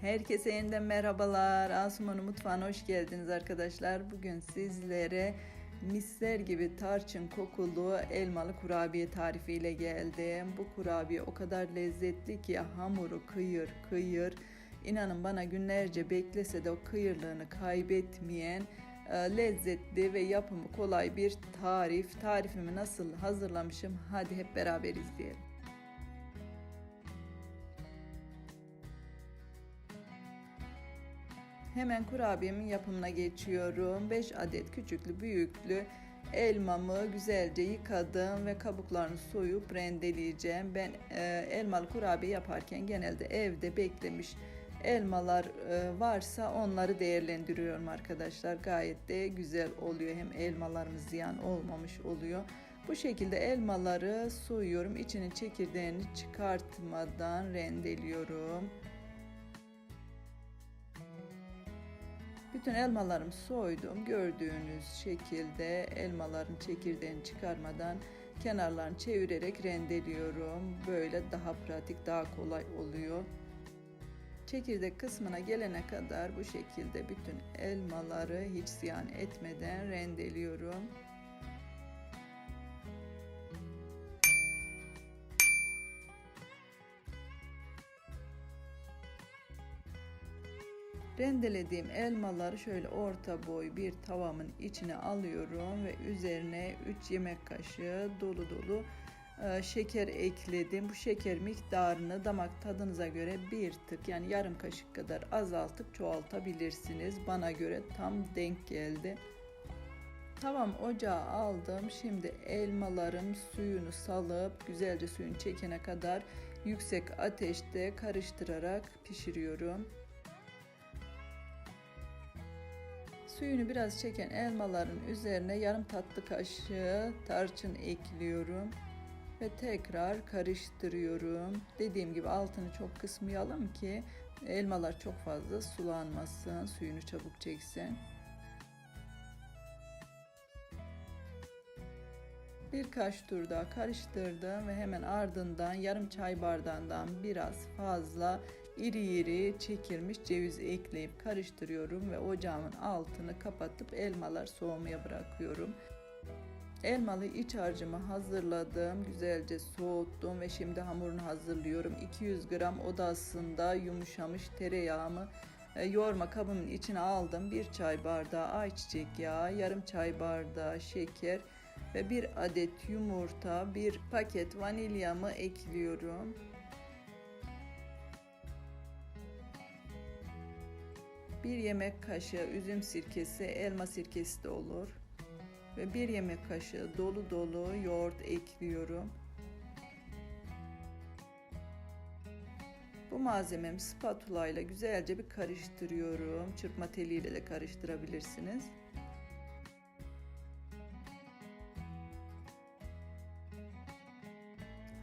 Herkese yeniden merhabalar. Asuman'ın mutfağına hoş geldiniz arkadaşlar. Bugün sizlere misler gibi tarçın kokulu elmalı kurabiye tarifiyle geldim. Bu kurabiye o kadar lezzetli ki hamuru kıyır kıyır. İnanın bana günlerce beklese de o kıyırlığını kaybetmeyen e, lezzetli ve yapımı kolay bir tarif. Tarifimi nasıl hazırlamışım? Hadi hep beraber izleyelim. Hemen kurabiyemin yapımına geçiyorum. 5 adet küçüklü büyüklü elmamı güzelce yıkadım ve kabuklarını soyup rendeleyeceğim. Ben e, elmalı kurabiye yaparken genelde evde beklemiş elmalar e, varsa onları değerlendiriyorum arkadaşlar. Gayet de güzel oluyor. Hem elmalarımız ziyan olmamış oluyor. Bu şekilde elmaları soyuyorum. İçinin çekirdeğini çıkartmadan rendeliyorum. Bütün elmalarımı soydum. Gördüğünüz şekilde elmaların çekirdeğini çıkarmadan kenarlarını çevirerek rendeliyorum. Böyle daha pratik, daha kolay oluyor. Çekirdek kısmına gelene kadar bu şekilde bütün elmaları hiç ziyan etmeden rendeliyorum. Rendelediğim elmaları şöyle orta boy bir tavamın içine alıyorum ve üzerine 3 yemek kaşığı dolu dolu e, şeker ekledim. Bu şeker miktarını damak tadınıza göre bir tık yani yarım kaşık kadar azaltıp çoğaltabilirsiniz. Bana göre tam denk geldi. Tamam ocağa aldım. Şimdi elmalarım suyunu salıp güzelce suyun çekene kadar yüksek ateşte karıştırarak pişiriyorum. Suyunu biraz çeken elmaların üzerine yarım tatlı kaşığı tarçın ekliyorum ve tekrar karıştırıyorum. Dediğim gibi altını çok kısmayalım ki elmalar çok fazla sulanmasın, suyunu çabuk çeksin. Birkaç tur daha karıştırdım ve hemen ardından yarım çay bardağından biraz fazla iri iri çekilmiş ceviz ekleyip karıştırıyorum ve ocağımın altını kapatıp elmalar soğumaya bırakıyorum. Elmalı iç harcımı hazırladım. Güzelce soğuttum ve şimdi hamurunu hazırlıyorum. 200 gram odasında yumuşamış tereyağımı e, yoğurma kabımın içine aldım. Bir çay bardağı ayçiçek yağı, yarım çay bardağı şeker ve bir adet yumurta, bir paket vanilyamı ekliyorum. Bir yemek kaşığı üzüm sirkesi, elma sirkesi de olur. Ve bir yemek kaşığı dolu dolu yoğurt ekliyorum. Bu malzememi spatula ile güzelce bir karıştırıyorum. Çırpma teliyle de karıştırabilirsiniz.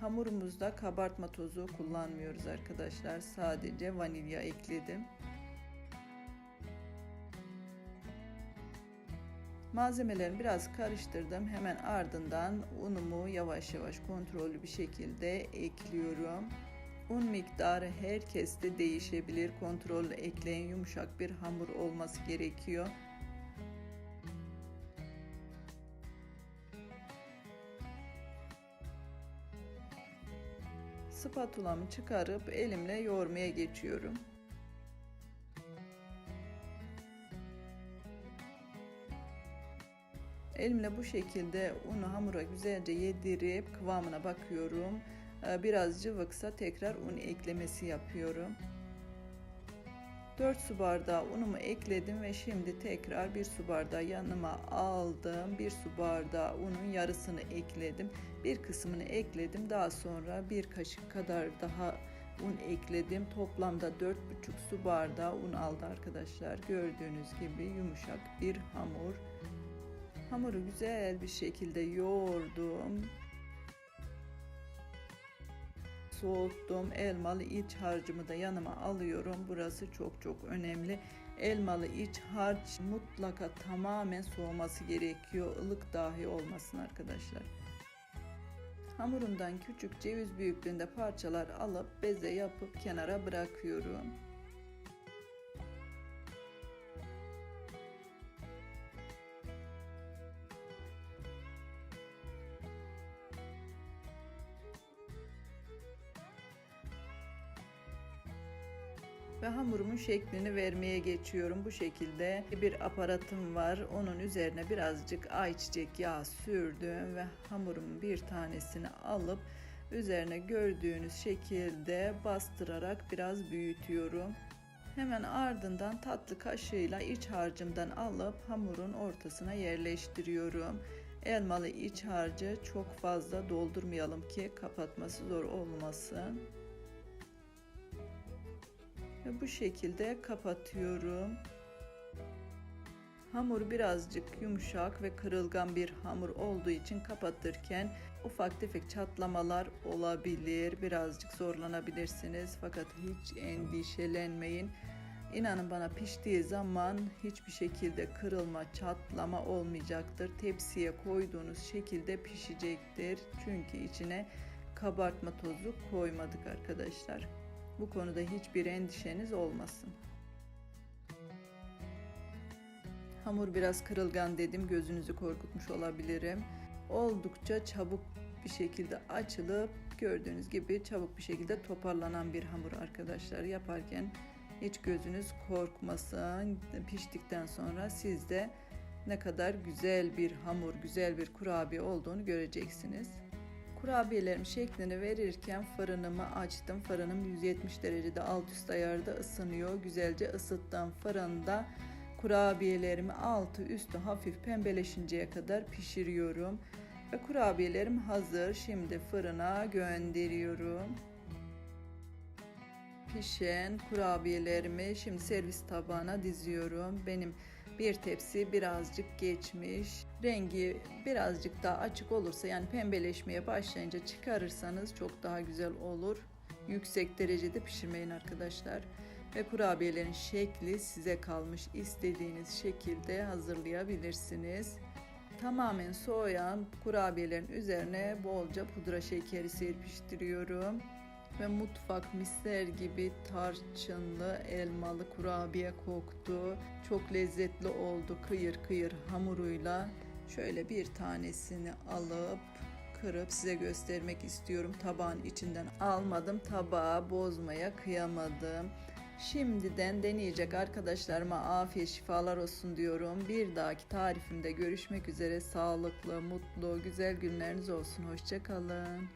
Hamurumuzda kabartma tozu kullanmıyoruz arkadaşlar. Sadece vanilya ekledim. Malzemelerimi biraz karıştırdım. Hemen ardından unumu yavaş yavaş kontrollü bir şekilde ekliyorum. Un miktarı herkeste değişebilir. Kontrollü ekleyin. Yumuşak bir hamur olması gerekiyor. Spatulamı çıkarıp elimle yoğurmaya geçiyorum. Elimle bu şekilde unu hamura güzelce yedirip kıvamına bakıyorum. Ee, biraz cıvıksa tekrar un eklemesi yapıyorum. 4 su bardağı unumu ekledim ve şimdi tekrar bir su bardağı yanıma aldım. Bir su bardağı unun yarısını ekledim. Bir kısmını ekledim. Daha sonra bir kaşık kadar daha un ekledim. Toplamda 4,5 su bardağı un aldı arkadaşlar. Gördüğünüz gibi yumuşak bir hamur. Hamuru güzel bir şekilde yoğurdum. Soğuttum. Elmalı iç harcımı da yanıma alıyorum. Burası çok çok önemli. Elmalı iç harç mutlaka tamamen soğuması gerekiyor. Ilık dahi olmasın arkadaşlar. Hamurumdan küçük ceviz büyüklüğünde parçalar alıp beze yapıp kenara bırakıyorum. Ve hamurumun şeklini vermeye geçiyorum. Bu şekilde bir aparatım var. Onun üzerine birazcık ayçiçek yağı sürdüm ve hamurumun bir tanesini alıp üzerine gördüğünüz şekilde bastırarak biraz büyütüyorum. Hemen ardından tatlı kaşığıyla iç harcımdan alıp hamurun ortasına yerleştiriyorum. Elmalı iç harcı çok fazla doldurmayalım ki kapatması zor olmasın. Ve bu şekilde kapatıyorum. Hamur birazcık yumuşak ve kırılgan bir hamur olduğu için kapatırken ufak tefek çatlamalar olabilir. Birazcık zorlanabilirsiniz fakat hiç endişelenmeyin. İnanın bana piştiği zaman hiçbir şekilde kırılma, çatlama olmayacaktır. Tepsiye koyduğunuz şekilde pişecektir. Çünkü içine kabartma tozu koymadık arkadaşlar. Bu konuda hiçbir endişeniz olmasın. Hamur biraz kırılgan dedim. Gözünüzü korkutmuş olabilirim. Oldukça çabuk bir şekilde açılıp gördüğünüz gibi çabuk bir şekilde toparlanan bir hamur arkadaşlar. Yaparken hiç gözünüz korkmasın. Piştikten sonra siz de ne kadar güzel bir hamur, güzel bir kurabiye olduğunu göreceksiniz. Kurabiyelerim şeklini verirken fırınımı açtım. Fırınım 170 derecede alt üst ayarda ısınıyor. Güzelce ısıttığım fırında kurabiyelerimi altı üstü hafif pembeleşinceye kadar pişiriyorum. Ve kurabiyelerim hazır. Şimdi fırına gönderiyorum. Pişen kurabiyelerimi şimdi servis tabağına diziyorum. Benim bir tepsi birazcık geçmiş. Rengi birazcık daha açık olursa yani pembeleşmeye başlayınca çıkarırsanız çok daha güzel olur. Yüksek derecede pişirmeyin arkadaşlar. Ve kurabiyelerin şekli size kalmış. İstediğiniz şekilde hazırlayabilirsiniz. Tamamen soğuyan kurabiyelerin üzerine bolca pudra şekeri serpiştiriyorum ve mutfak misler gibi tarçınlı elmalı kurabiye koktu. Çok lezzetli oldu kıyır kıyır hamuruyla. Şöyle bir tanesini alıp kırıp size göstermek istiyorum. Tabağın içinden almadım. Tabağı bozmaya kıyamadım. Şimdiden deneyecek arkadaşlarıma afiyet şifalar olsun diyorum. Bir dahaki tarifimde görüşmek üzere. Sağlıklı, mutlu, güzel günleriniz olsun. Hoşçakalın.